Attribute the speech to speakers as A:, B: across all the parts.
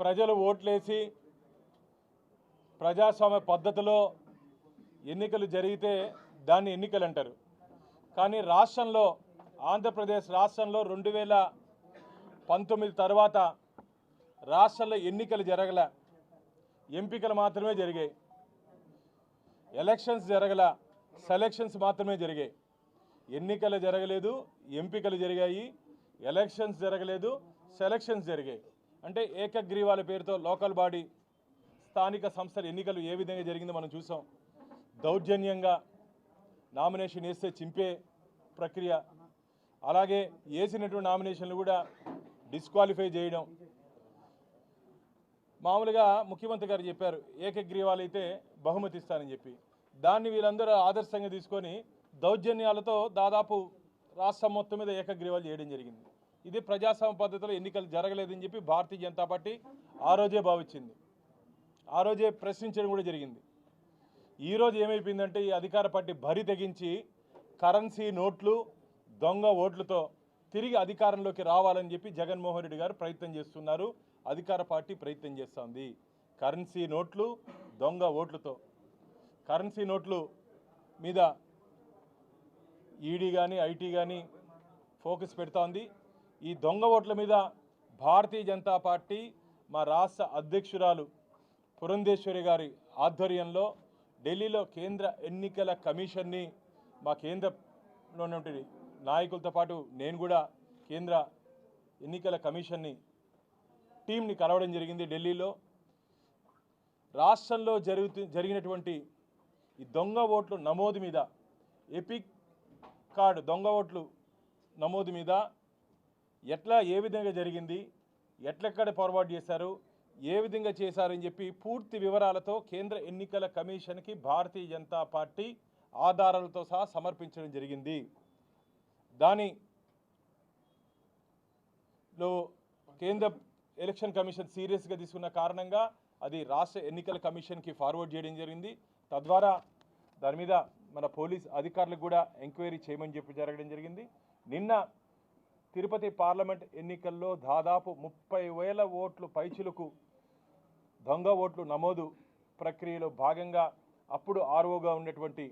A: ప్రజలు ఓట్లేసి ప్రజాస్వామ్య పద్ధతిలో ఎన్నికలు జరిగితే దాన్ని ఎన్నికలు అంటారు కానీ రాష్ట్రంలో ఆంధ్రప్రదేశ్ రాష్ట్రంలో రెండు వేల పంతొమ్మిది తర్వాత రాష్ట్రంలో ఎన్నికలు జరగల ఎంపికలు మాత్రమే జరిగాయి. ఎలక్షన్స్ జరగల సెలక్షన్స్ మాత్రమే జరిగాయి. ఎన్నికలు జరగలేదు ఎంపికలు జరిగాయి. ఎలక్షన్స్ జరగలేదు సెలక్షన్స్ జరిగాయి. అంటే ఏకగ్రీవాల పేరుతో లోకల్ బాడీ స్థానిక సంస్థల ఎన్నికలు ఏ విధంగా జరిగిందో మనం చూసాం. దౌర్జన్యంగా నామినేషన్ వేస్తే చింపే ప్రక్రియ. అలాగే వేసినటువంటి నామినేషన్లు కూడా డిస్క్వాలిఫై చేయడం. మామూలుగా ముఖ్యమంత్రి గారు చెప్పారు ఏకగ్రీవాలు అయితే బహుమతి ఇస్తానని చెప్పి. దాన్ని వీళ్ళందరూ ఆదర్శంగా తీసుకొని దౌర్జన్యాలతో దాదాపు రాష్ట్రం మొత్తం మీద ఏకగ్రీవాలు చేయడం జరిగింది. ఇది ప్రజాస్వామ్య పద్ధతిలో ఎన్నికలు జరగలేదని చెప్పి భారతీయ జనతా పార్టీ ఆ రోజే భావించింది. ఆ రోజే ప్రశ్నించడం కూడా జరిగింది. ఈరోజు ఏమైపోయిందంటే ఈ అధికార పార్టీ భరి తెగించి కరెన్సీ నోట్లు దొంగ ఓట్లతో తిరిగి అధికారంలోకి రావాలని చెప్పి జగన్మోహన్ రెడ్డి గారు ప్రయత్నం చేస్తున్నారు. అధికార పార్టీ ప్రయత్నం చేస్తోంది. కరెన్సీ నోట్లు దొంగ ఓట్లతో. కరెన్సీ నోట్లు మీద ఈడీ కానీ ఐటీ కానీ ఫోకస్ పెడుతోంది. ఈ దొంగ ఓట్ల మీద భారతీయ జనతా పార్టీ మా రాష్ట్ర అధ్యక్షురాలు పురంధేశ్వరి గారి ఆధ్వర్యంలో ఢిల్లీలో కేంద్ర ఎన్నికల కమిషన్ని మా కేంద్రంలో ఉన్నటువంటి నాయకులతో పాటు నేను కూడా కేంద్ర ఎన్నికల కమిషన్ని టీంని కలవడం జరిగింది ఢిల్లీలో. రాష్ట్రంలో జరుగుతు జరిగినటువంటి ఈ దొంగ ఓట్లు నమోదు మీద ఎపిక్ కార్డు దొంగ ఓట్లు నమోదు మీద ఎట్లా ఏ విధంగా జరిగింది? ఎట్లెక్కడ పొరపాటు చేశారు? ఏ విధంగా చేశారని చెప్పి పూర్తి వివరాలతో కేంద్ర ఎన్నికల కమిషన్కి భారతీయ జనతా పార్టీ ఆధారాలతో సహా సమర్పించడం జరిగింది. దాని లో కేంద్ర ఎలక్షన్ కమిషన్ సీరియస్గా తీసుకున్న కారణంగా అది రాష్ట్ర ఎన్నికల కమిషన్కి ఫార్వర్డ్ చేయడం జరిగింది. తద్వారా దాని మీద మన పోలీస్ అధికారులకు కూడా ఎంక్వైరీ చేయమని చెప్పి జరగడం జరిగింది. నిన్న తిరుపతి పార్లమెంట్ ఎన్నికల్లో దాదాపు ముప్పై వేల ఓట్లు పైచులకు దొంగ ఓట్లు నమోదు ప్రక్రియలో భాగంగా అప్పుడు ఆర్ఓగా ఉన్నటువంటి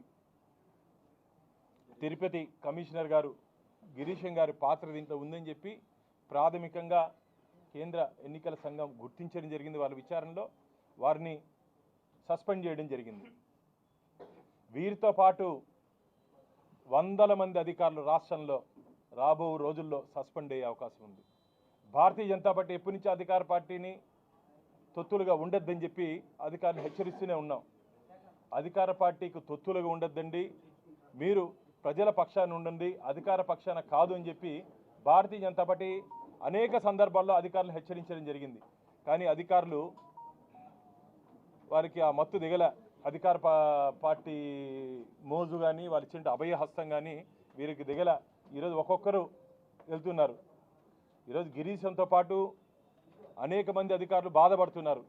A: తిరుపతి కమిషనర్ గారు గిరీశం గారి పాత్ర దీంట్లో ఉందని చెప్పి ప్రాథమికంగా కేంద్ర ఎన్నికల సంఘం గుర్తించడం జరిగింది వాళ్ళ విచారణలో. వారిని సస్పెండ్ చేయడం జరిగింది. వీరితో పాటు వందల మంది అధికారులు రాష్ట్రంలో రాబో రోజుల్లో సస్పెండ్ అయ్యే అవకాశం ఉంది. భారతీయ జనతా పార్టీ ఎప్పటి నుంచి అధికార పార్టీని తొత్తులుగా ఉండొద్దని చెప్పి అధికారులు హెచ్చరిస్తూనే ఉన్నాం. అధికార పార్టీకి తొత్తులుగా ఉండొద్దండి. మీరు ప్రజల పక్షాన ఉండండి అధికార పక్షాన కాదు అని చెప్పి భారతీయ జనతా పార్టీ అనేక సందర్భాల్లో అధికారులు హెచ్చరించడం జరిగింది. కానీ అధికారులు వారికి ఆ మత్తు దిగల అధికార పా- పార్టీ మోజు కానీ వాళ్ళు ఇచ్చిన అభయహస్తం కానీ వీరికి దిగల ఈరోజు ఒక్కొక్కరు వెళ్తున్నారు. ఈరోజు గిరీశంతో పాటు అనేక మంది అధికారులు బాధపడుతున్నారు.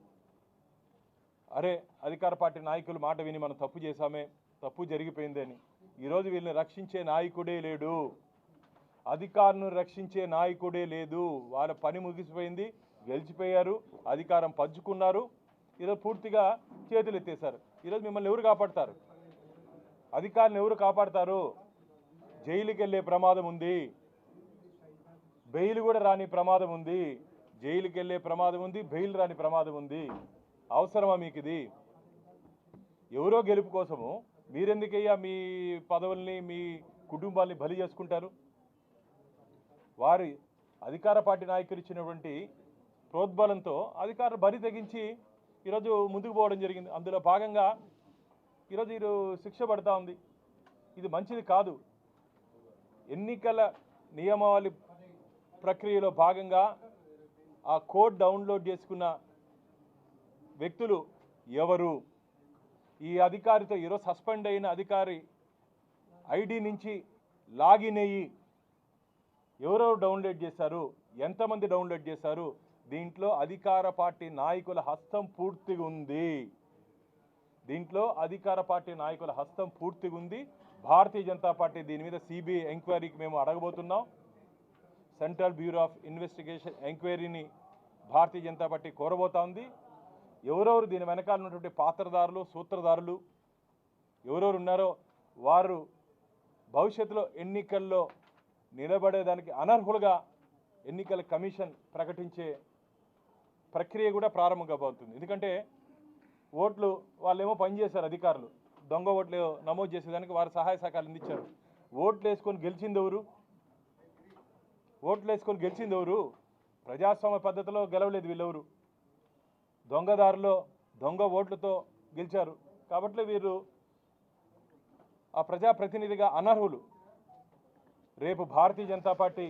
A: అరే అధికార పార్టీ నాయకులు మాట విని మనం తప్పు చేశామే తప్పు జరిగిపోయిందని ఈరోజు వీళ్ళని రక్షించే నాయకుడే లేడు. అధికారులను రక్షించే నాయకుడే లేదు. వాళ్ళ పని ముగిసిపోయింది గెలిచిపోయారు అధికారం పంచుకున్నారు. ఈరోజు పూర్తిగా చేతులు ఎత్తేశారు ఈరోజు మిమ్మల్ని ఎవరు కాపాడతారు? అధికారులను ఎవరు కాపాడతారు? జైలుకి వెళ్ళే ప్రమాదం ఉంది. బెయిల్ కూడా రాని ప్రమాదం ఉంది. జైలుకి వెళ్ళే ప్రమాదం ఉంది. బెయిల్ రాని ప్రమాదం ఉంది. అవసరమా మీకు ఇది ఎవరో గెలుపు కోసము మీరెందుకయ్యా మీ పదవుల్ని మీ కుటుంబాల్ని బలి చేసుకుంటారు? వారి అధికార పార్టీ నాయకులు ఇచ్చినటువంటి ప్రోద్బలంతో అధికారులు బరి తెగించి ఈరోజు ముందుకు పోవడం జరిగింది. అందులో భాగంగా ఈరోజు వీరు శిక్ష పడతా ఉంది. ఇది మంచిది కాదు. ఎన్నికల నియమావళి ప్రక్రియలో భాగంగా ఆ కోడ్ డౌన్లోడ్ చేసుకున్న వ్యక్తులు ఎవరు? ఈ అధికారితో ఈరోజు సస్పెండ్ అయిన అధికారి ఐడి నుంచి లాగిన్ అయ్యి ఎవరెవరు డౌన్లోడ్ చేశారు? ఎంతమంది డౌన్లోడ్ చేశారు? దీంట్లో అధికార పార్టీ నాయకుల హస్తం పూర్తిగా ఉంది. దీంట్లో అధికార పార్టీ నాయకుల హస్తం పూర్తిగా ఉంది. భారతీయ జనతా పార్టీ దీని మీద సిబిఐ ఎంక్వైరీకి మేము అడగబోతున్నాం. సెంట్రల్ బ్యూరో ఆఫ్ ఇన్వెస్టిగేషన్ ఎంక్వైరీని భారతీయ జనతా పార్టీ కోరబోతా ఉంది. ఎవరెవరు దీని వెనకాల ఉన్నటువంటి పాత్రదారులు సూత్రధారులు ఎవరెవరు ఉన్నారో వారు భవిష్యత్తులో ఎన్నికల్లో నిలబడేదానికి అనర్హులుగా ఎన్నికల కమిషన్ ప్రకటించే ప్రక్రియ కూడా ప్రారంభం కాబోతుంది ఎందుకంటే ఓట్లు వాళ్ళేమో పనిచేశారు అధికారులు. దొంగ ఓట్లు నమోదు చేసేదానికి వారు సహాయ సహకారాలు అందించారు. ఓట్లు వేసుకొని గెలిచింది ఎవరు? ఓట్లు వేసుకొని గెలిచింది ఎవరు? ప్రజాస్వామ్య పద్ధతిలో గెలవలేదు వీళ్ళెవరు దొంగదారులో దొంగ ఓట్లతో గెలిచారు. కాబట్టి వీరు ఆ ప్రజాప్రతినిధిగా అనర్హులు. రేపు Bharatiya Janata Party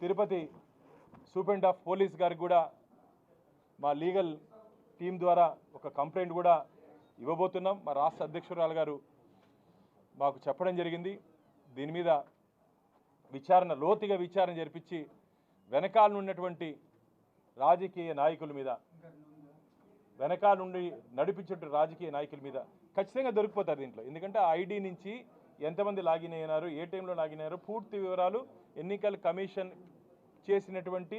A: Tirupati superintendent of police గారికి కూడా మా లీగల్ టీం ద్వారా ఒక కంప్లైంట్ కూడా ఇవ్వబోతున్నాం. మా రాష్ట్ర అధ్యక్షురాలు గారు మాకు చెప్పడం జరిగింది. దీని మీద విచారణ లోతుగా విచారణ జరిపించి వెనకాల ఉన్నటువంటి రాజకీయ నాయకుల మీద వెనకాల నుండి నడిపించే రాజకీయ నాయకుల మీద ఖచ్చితంగా దొరికిపోతారు దీంట్లో. ఎందుకంటే ఐడి నుంచి ఎంతమంది లాగిన్ అయినారు ఏ టైంలో లాగిన్ అయ్యారు పూర్తి వివరాలు ఎన్నికల కమిషన్ చేసినటువంటి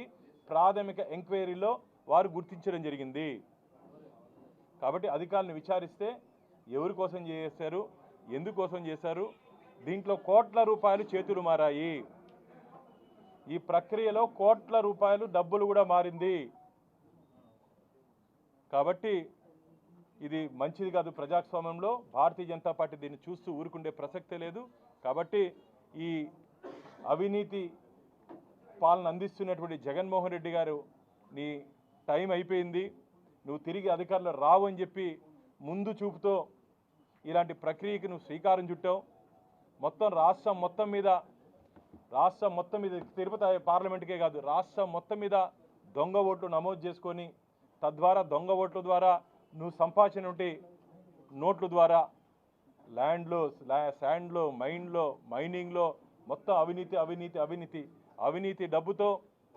A: ప్రాథమిక ఎంక్వైరీలో వారు గుర్తించడం జరిగింది. కాబట్టి అధికారులను విచారిస్తే ఎవరి కోసం చేశారు ఎందుకోసం చేశారు దీంట్లో కోట్ల రూపాయలు చేతులు మారాయి. ఈ ప్రక్రియలో కోట్ల రూపాయలు డబ్బులు కూడా మారింది. కాబట్టి ఇది మంచిది కాదు ప్రజాస్వామ్యంలో. భారతీయ జనతా పార్టీ దీన్ని చూస్తూ ఊరుకుండే ప్రసక్తే లేదు. కాబట్టి ఈ అవినీతి పాలన అందిస్తున్నటువంటి జగన్మోహన్ రెడ్డి గారు నీ టైం అయిపోయింది. నువ్వు తిరిగి అధికారులు రావు అని చెప్పి ముందు చూపుతో ఇలాంటి ప్రక్రియకి నువ్వు శ్రీకారం చుట్టావు. మొత్తం రాష్ట్రం మొత్తం మీద రాష్ట్రం మొత్తం మీద తిరుపతి పార్లమెంట్కే కాదు రాష్ట్రం మొత్తం మీద దొంగ ఓట్లు నమోదు చేసుకొని తద్వారా దొంగ ఓట్ల ద్వారా నువ్వు సంపాదించినటువంటి నోట్ల ద్వారా ల్యాండ్లో శాండ్లో మైన్లో మైనింగ్లో మొత్తం అవినీతి అవినీతి అవినీతి అవినీతి డబ్బుతో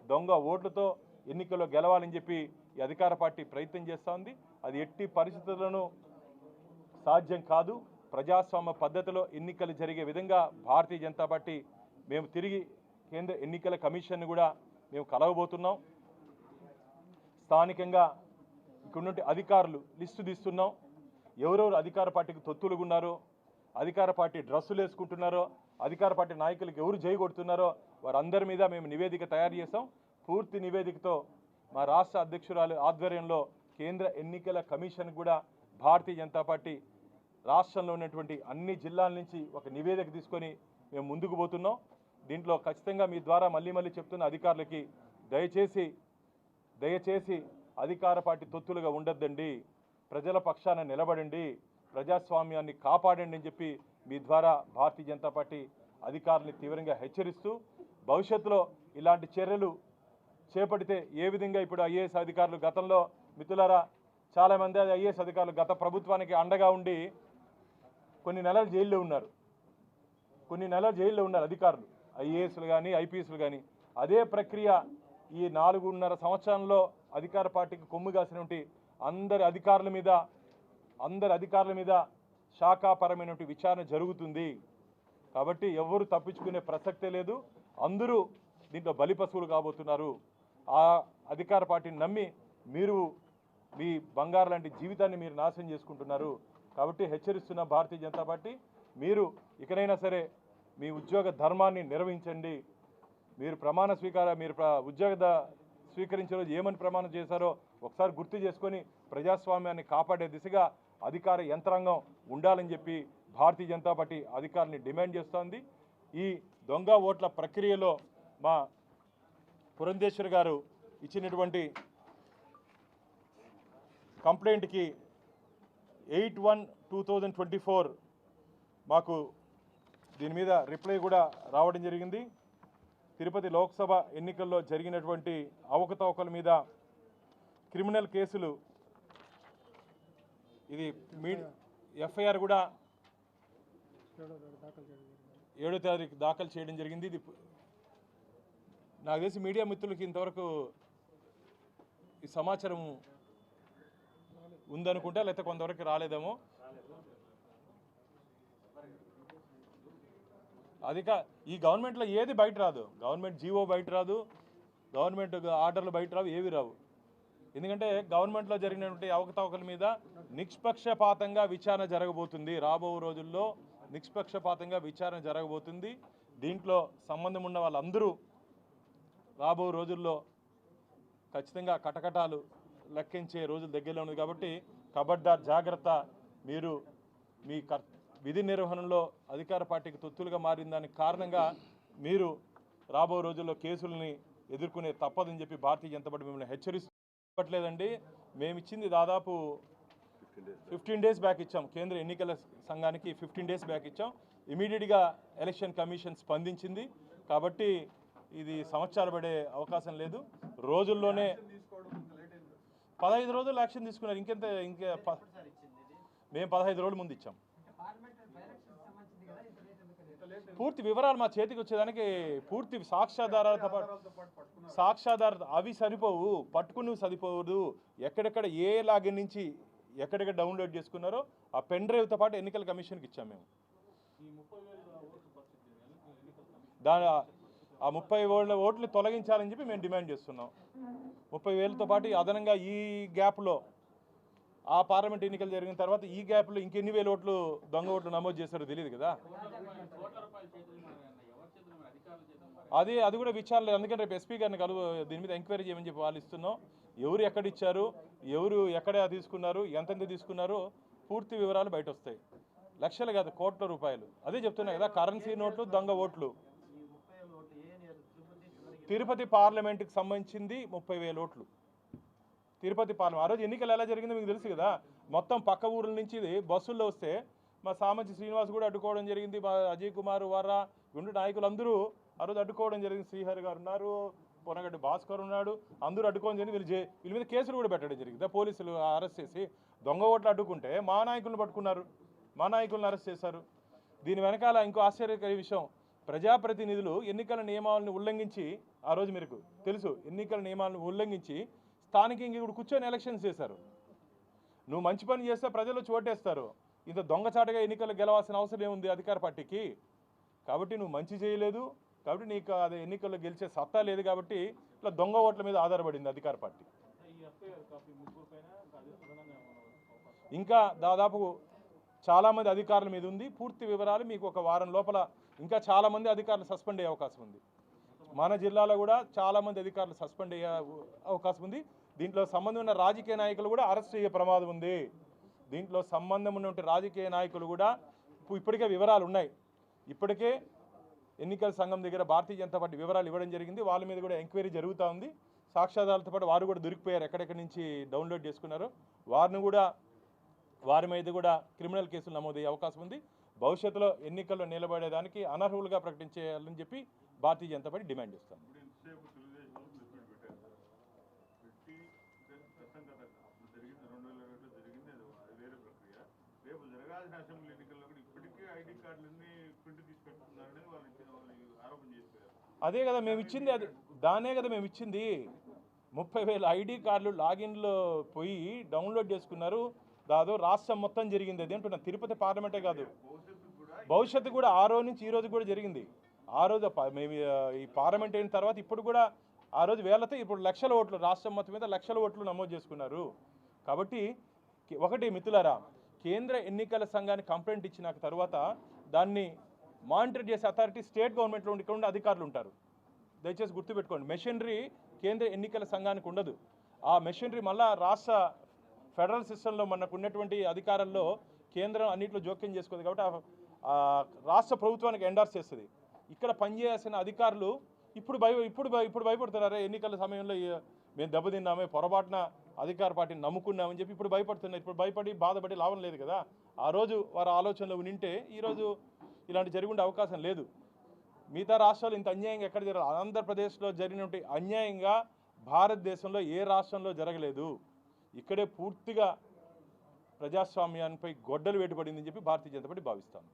A: దొంగ ఓట్లతో ఎన్నికల్లో గెలవాలని చెప్పి ఈ అధికార పార్టీ ప్రయత్నం చేస్తూ ఉంది. అది ఎట్టి పరిస్థితులను సాధ్యం కాదు. ప్రజాస్వామ్య పద్ధతిలో ఎన్నికలు జరిగే విధంగా భారతీయ జనతా పార్టీ మేము తిరిగి కేంద్ర ఎన్నికల కమిషన్ కూడా మేము కలవబోతున్నాం. స్థానికంగా ఇక్కడున్నటువంటి అధికారులు లిస్టు తీస్తున్నాం. ఎవరెవరు అధికార పార్టీకి తొత్తులుగా ఉన్నారో అధికార పార్టీ డ్రస్సులు వేసుకుంటున్నారో అధికార పార్టీ నాయకులకు ఎవరు జయగొడుతున్నారో వారందరి మీద మేము నివేదిక తయారు చేసాం పూర్తి నివేదికతో మా రాష్ట్ర అధ్యక్షురాలు ఆధ్వర్యంలో కేంద్ర ఎన్నికల కమిషన్ కూడా భారతీయ జనతా పార్టీ రాష్ట్రంలో ఉన్నటువంటి అన్ని జిల్లాల నుంచి ఒక నివేదిక తీసుకొని మేము ముందుకు పోతున్నాం. దీంట్లో ఖచ్చితంగా మీ ద్వారా మళ్ళీ మళ్ళీ చెప్తున్న అధికారులకి దయచేసి దయచేసి అధికార పార్టీ తొత్తులుగా ఉండొద్దండి. ప్రజల పక్షాన నిలబడండి. ప్రజాస్వామ్యాన్ని కాపాడండి అని చెప్పి మీ ద్వారా భారతీయ జనతా పార్టీ అధికారుల్ని తీవ్రంగా హెచ్చరిస్తూ భవిష్యత్తులో ఇలాంటి చర్యలు చేపడితే ఏ విధంగా ఇప్పుడు ఐఏఎస్ అధికారులు గతంలో మిత్రులారా చాలామంది ఐఏఎస్ అధికారులు గత ప్రభుత్వానికి అండగా ఉండి కొన్ని నెలలు జైల్లో ఉన్నారు. కొన్ని నెలలు జైల్లో ఉన్నారు అధికారులు. ఐఏఎస్లు కానీ ఐపీఎస్లు కానీ అదే ప్రక్రియ ఈ నాలుగున్నర సంవత్సరంలో అధికార పార్టీకి కొమ్ము కాసినటువంటి అందరి అధికారుల మీద అందరి అధికారుల మీద శాఖాపరమైనటువంటి విచారణ జరుగుతుంది. కాబట్టి ఎవరు తప్పించుకునే ప్రసక్తే లేదు. అందరూ దీంట్లో బలిపశువులు కాబోతున్నారు. ఆ అధికార పార్టీని నమ్మి మీరు మీ బంగారు లాంటి జీవితాన్ని మీరు నాశనం చేసుకుంటున్నారు కాబట్టి హెచ్చరిస్తున్న భారతీయ జనతా పార్టీ మీరు ఇకనైనా సరే మీ ఉద్యోగ ధర్మాన్ని నిర్వహించండి. మీరు ప్రమాణ స్వీకార మీరు ఉద్యోగ ద- స్వీకరించే రోజు ఏమని ప్రమాణం చేశారో ఒకసారి గుర్తు చేసుకొని ప్రజాస్వామ్యాన్ని కాపాడే దిశగా అధికార యంత్రాంగం ఉండాలని చెప్పి భారతీయ జనతా పార్టీ అధికారుల్ని డిమాండ్ చేస్తోంది. ఈ దొంగ ఓట్ల ప్రక్రియలో మా పురంధేశ్వర్ గారు ఇచ్చినటువంటి కంప్లైంట్కి eight one two thousand twenty four మాకు దీని మీద రిప్లై కూడా రావడం జరిగింది. తిరుపతి లోక్సభ ఎన్నికల్లో జరిగినటువంటి అవకతవకల మీద క్రిమినల్ కేసులు ఇది మీ ఎఫ్ఐఆర్ కూడా ఏడో తారీఖు దాఖలు చేయడం జరిగింది. ఇది నాకు తెలిసి మీడియా మిత్రులకి ఇంతవరకు ఈ సమాచారం ఉందనుకుంటా లేకపోతే కొంతవరకు రాలేదేమో. అధిక ఈ గవర్నమెంట్లో ఏది బయట రాదు. గవర్నమెంట్ జీవో బయట రాదు. గవర్నమెంట్ ఆర్డర్లు బయట రావు ఏవి రావు. ఎందుకంటే గవర్నమెంట్లో జరిగినటువంటి అవకతవకల మీద నిష్పక్షపాతంగా విచారణ జరగబోతుంది. రాబో రోజుల్లో నిష్పక్షపాతంగా విచారణ జరగబోతుంది. దీంట్లో సంబంధం ఉన్న వాళ్ళందరూ రాబో రోజుల్లో ఖచ్చితంగా కటకటాలు లెక్కించే రోజులు దగ్గరలో ఉంది కాబట్టి కబడ్డార్ జాగ్రత్త మీరు మీ కర్ విధి నిర్వహణలో అధికార పార్టీకి తొత్తులుగా మారిన దానికి కారణంగా మీరు రాబో రోజుల్లో కేసులని ఎదుర్కొనే తప్పదని చెప్పి భారతీయ జనతా పార్టీ మిమ్మల్ని హెచ్చరిస్తలేదండి. మేము ఇచ్చింది దాదాపు ఫిఫ్టీన్ డేస్ బ్యాక్ ఇచ్చాం. కేంద్ర ఎన్నికల సంఘానికి ఫిఫ్టీన్ డేస్ బ్యాక్ ఇచ్చాం. ఇమీడియట్గా ఎలక్షన్ కమిషన్ స్పందించింది. కాబట్టి ఇది సంవత్సరాలు పడే అవకాశం లేదు. రోజుల్లోనే పదహైదు రోజులు యాక్షన్ తీసుకున్నారు. ఇంకెంత ఇంకే మేము పదహైదు రోజుల ముందు ఇచ్చాం. పూర్తి వివరాలు మా చేతికి వచ్చేదానికి పూర్తి సాక్ష్యాధారాలతో పాటు సాక్ష్యాధార అవి సరిపోవు పట్టుకుని సరిపోదు. ఎక్కడెక్కడ ఏ లాగిన్ నుంచి ఎక్కడెక్కడ డౌన్లోడ్ చేసుకున్నారో ఆ పెన్ డ్రైవ్తో పాటు ఎన్నికల కమిషన్కి ఇచ్చాం మేము. దాని ఆ ముప్పై ఓళ్ళ ఓట్లు తొలగించాలని చెప్పి మేము డిమాండ్ చేస్తున్నాం. ముప్పై వేలతో పాటు అదనంగా ఈ గ్యాప్లో ఆ పార్లమెంట్ ఎన్నికలు జరిగిన తర్వాత ఈ గ్యాప్లో ఇంకెన్ని వేల ఓట్లు దొంగ ఓట్లు నమోదు చేశారో తెలియదు కదా. అది అది కూడా విచారణ లేదు. అందుకని రేపు ఎస్పీ గారిని కలువు దీని మీద ఎంక్వైరీ చేయమని చెప్పి వాళ్ళు ఇస్తున్నాం. ఎవరు ఎక్కడ ఇచ్చారు ఎవరు ఎక్కడ తీసుకున్నారు ఎంతెంత తీసుకున్నారు పూర్తి వివరాలు బయట వస్తాయి లక్షలు కాదు కోట్ల రూపాయలు. అదే చెప్తున్నా కదా కరెన్సీ నోట్లు దొంగ ఓట్లు. తిరుపతి పార్లమెంట్కి సంబంధించింది ముప్పై వేల ఓట్లు. తిరుపతి పార్లమెంట్. ఆ రోజు ఎన్నికలు ఎలా జరిగిందో మీకు తెలుసు కదా. మొత్తం పక్క ఊర్ల నుంచి బస్సుల్లో వస్తే మా సామంతి శ్రీనివాస్ కూడా అడ్డుకోవడం జరిగింది. మా అజయ్ కుమార్ వారా రెండు నాయకులు అందరూ ఆ రోజు అడ్డుకోవడం జరిగింది. శ్రీహరి గారు ఉన్నారు పొనగడ్డి భాస్కర్ ఉన్నాడు అందరూ అడ్డుకోవడం జరిగింది. వీళ్ళు వీళ్ళ మీద కేసులు కూడా పెట్టడం జరిగింది. పోలీసులు అరెస్ట్ చేసి దొంగ ఓట్లు అడ్డుకుంటే మా నాయకులను పట్టుకున్నారు. మా నాయకులను అరెస్ట్ చేశారు. దీని వెనకాల ఇంకో ఆశ్చర్యకర విషయం. ప్రజాప్రతినిధులు ఎన్నికల నియమాలను ఉల్లంఘించి ఆ రోజు మీకు తెలుసు ఎన్నికల నియమాలను ఉల్లంఘించి స్థానికంగా ఇప్పుడు కూర్చొని ఎలక్షన్స్ చేశారు. నువ్వు మంచి పని చేస్తే ప్రజలు చోటేస్తారు. ఇంత దొంగచాటుగా ఎన్నికలు గెలవాల్సిన అవసరం ఏముంది అధికార పార్టీకి? కాబట్టి నువ్వు మంచి చేయలేదు. కాబట్టి నీకు అది ఎన్నికల్లో గెలిచే సత్తా లేదు కాబట్టి ఇట్లా దొంగ ఓట్ల మీద ఆధారపడింది అధికార పార్టీ. ఇంకా దాదాపు చాలామంది అధికారుల మీద ఉంది. పూర్తి వివరాలు మీకు ఒక వారం లోపల ఇంకా చాలామంది అధికారులు సస్పెండ్ అయ్యే అవకాశం ఉంది. మన జిల్లాలో కూడా చాలామంది అధికారులు సస్పెండ్ అయ్యే అవకాశం ఉంది. దీంట్లో సంబంధం ఉన్న రాజకీయ నాయకులు కూడా అరెస్ట్ అయ్యే ప్రమాదం ఉంది. దీంట్లో సంబంధం ఉన్నటువంటి రాజకీయ నాయకులు కూడా ఇప్పటికే వివరాలు ఉన్నాయి. ఇప్పటికే ఎన్నికల సంఘం దగ్గర భారతీయ జనతా పార్టీ వివరాలు ఇవ్వడం జరిగింది. వాళ్ళ మీద కూడా ఎంక్వైరీ జరుగుతూ ఉంది. సాక్ష్యాధారాలతో పాటు వారు కూడా దొరికిపోయారు. ఎక్కడెక్కడి నుంచి డౌన్లోడ్ చేసుకున్నారు వారిని కూడా వారి మీద కూడా క్రిమినల్ కేసులు నమోదయ్యే అవకాశం ఉంది. భవిష్యత్తులో ఎన్నికల్లో నిలబడేదానికి అనర్హులుగా ప్రకటించేయాలని చెప్పి భారతీయ జనతా పార్టీ డిమాండ్ చేస్తాం
B: అది అది వేరే ప్రక్రియ. రేపు జరగాల్సిన అసెంబ్లీ ఎన్నికల్లో కూడా ఇప్పటికీ ఐడి కార్డులన్నీ ప్రింట్ తీసి పెట్టుకున్నారని వాళ్ళు ఇచ్చిన వాళ్ళు ఆరోపణ చేశారు.
A: అదే కదా మేము ఇచ్చింది. అది దానే కదా మేము ఇచ్చింది. ముప్పై వేల ఐడి కార్డులు లాగిన్లో పోయి డౌన్లోడ్ చేసుకున్నారు. దాదాపు రాష్ట్రం మొత్తం జరిగింది. అది అంటున్నా. తిరుపతి పార్లమెంటే కాదు.
B: భవిష్యత్తు కూడా
A: ఆ రోజు నుంచి ఈ రోజు కూడా జరిగింది. ఆ రోజు ప- మేము ఈ పార్లమెంట్ అయిన తర్వాత ఇప్పుడు కూడా ఆ రోజు వేలతో ఇప్పుడు లక్షల ఓట్లు రాష్ట్రం మొత్తం మీద లక్షల ఓట్లు నమోదు చేసుకున్నారు. కాబట్టి ఒకటి మిత్రులారా కేంద్ర ఎన్నికల సంఘానికి కంప్లైంట్ ఇచ్చిన తర్వాత దాన్ని మానిటర్ చేసే అథారిటీ స్టేట్ గవర్నమెంట్లో ఉండి ఇక్కడ ఉండే అధికారులు ఉంటారు. దయచేసి గుర్తుపెట్టుకోండి మెషినరీ కేంద్ర ఎన్నికల సంఘానికి ఉండదు. ఆ మెషినరీ మళ్ళా రాష్ట్ర ఫెడరల్ సిస్టంలో మనకు ఉన్నటువంటి అధికారంలో కేంద్రం అన్నింటిలో జోక్యం చేసుకోదు కాబట్టి రాష్ట్ర ప్రభుత్వానికి ఎండార్స్ చేస్తుంది. ఇక్కడ పనిచేయాల్సిన అధికారులు ఇప్పుడు భయ ఇప్పుడు భయ- ఇప్పుడు భయపడుతున్నారే ఎన్నికల సమయంలో మేము దెబ్బతిన్నామే పొరపాటున అధికార పార్టీని నమ్ముకున్నామని చెప్పి ఇప్పుడు భయపడుతున్నారు. ఇప్పుడు భయపడి బాధపడి లాభం లేదు కదా. ఆ రోజు వారి ఆలోచనలు నింటే ఈరోజు ఇలాంటి జరిగి ఉండే అవకాశం లేదు. మిగతా రాష్ట్రాలు ఇంత అన్యాయంగా ఎక్కడ జరగదు ఆంధ్రప్రదేశ్లో జరిగినటువంటి అన్యాయంగా భారతదేశంలో ఏ రాష్ట్రంలో జరగలేదు. ఇక్కడే పూర్తిగా ప్రజాస్వామ్యానిపై గొడ్డలు వేటుపడిందని చెప్పి భారతీయ జనతా పార్టీ భావిస్తాను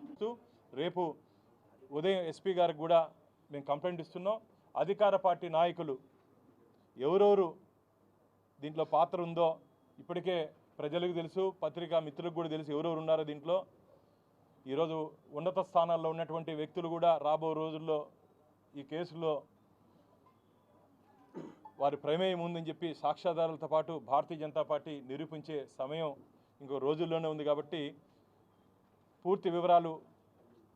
A: చెప్తూ రేపు ఉదయం ఎస్పీ గారికి కూడా మేము కంప్లైంట్ ఇస్తున్నాం. అధికార పార్టీ నాయకులు ఎవరెవరు దీంట్లో పాత్ర ఉందో ఇప్పటికే ప్రజలకు తెలుసు పత్రికా మిత్రులకు కూడా తెలుసు ఎవరెవరు ఉన్నారో దీంట్లో. ఈరోజు ఉన్నత స్థానాల్లో ఉన్నటువంటి వ్యక్తులు కూడా రాబో రోజుల్లో ఈ కేసులో వారి ప్రమేయం ఉందని చెప్పి సాక్ష్యాధారాలతో పాటు భారతీయ జనతా పార్టీ నిరూపించే సమయం ఇంకో రోజుల్లోనే ఉంది కాబట్టి పూర్తి వివరాలు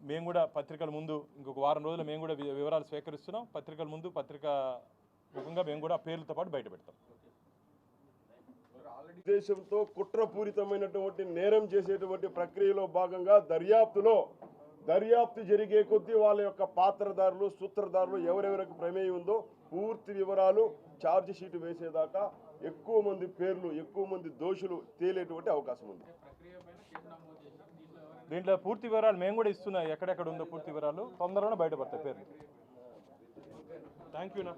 A: మేము కూడా పత్రికల ముందు ఇంకొక వారం రోజులు మేము కూడా వివరాలు స్వీకరిస్తున్నాం పత్రికల ముందు పత్రికా ముఖంగా మేము కూడా పేర్లతో పాటు బయట పెడతాం.
C: ఉద్దేశంతో కుట్రపూరితమైనటువంటి నేరం చేసేటువంటి ప్రక్రియలో భాగంగా దర్యాప్తులో దర్యాప్తు జరిగే కొద్దీ వాళ్ళ యొక్క పాత్రదారులు సూత్రధారులు ఎవరెవరికి ప్రమేయం ఉందో పూర్తి వివరాలు ఛార్జ్ షీట్ వేసేదాకా ఎక్కువ మంది పేర్లు ఎక్కువ మంది దోషులు తేలేటువంటి అవకాశం ఉంది.
A: దీంట్లో పూర్తి వివరాలు మేము కూడా ఇస్తున్నాం ఎక్కడెక్కడ ఉందో పూర్తి వివరాలు తొందరలోనే బయటపడతాయి పేర్లు. థ్యాంక్ యూనా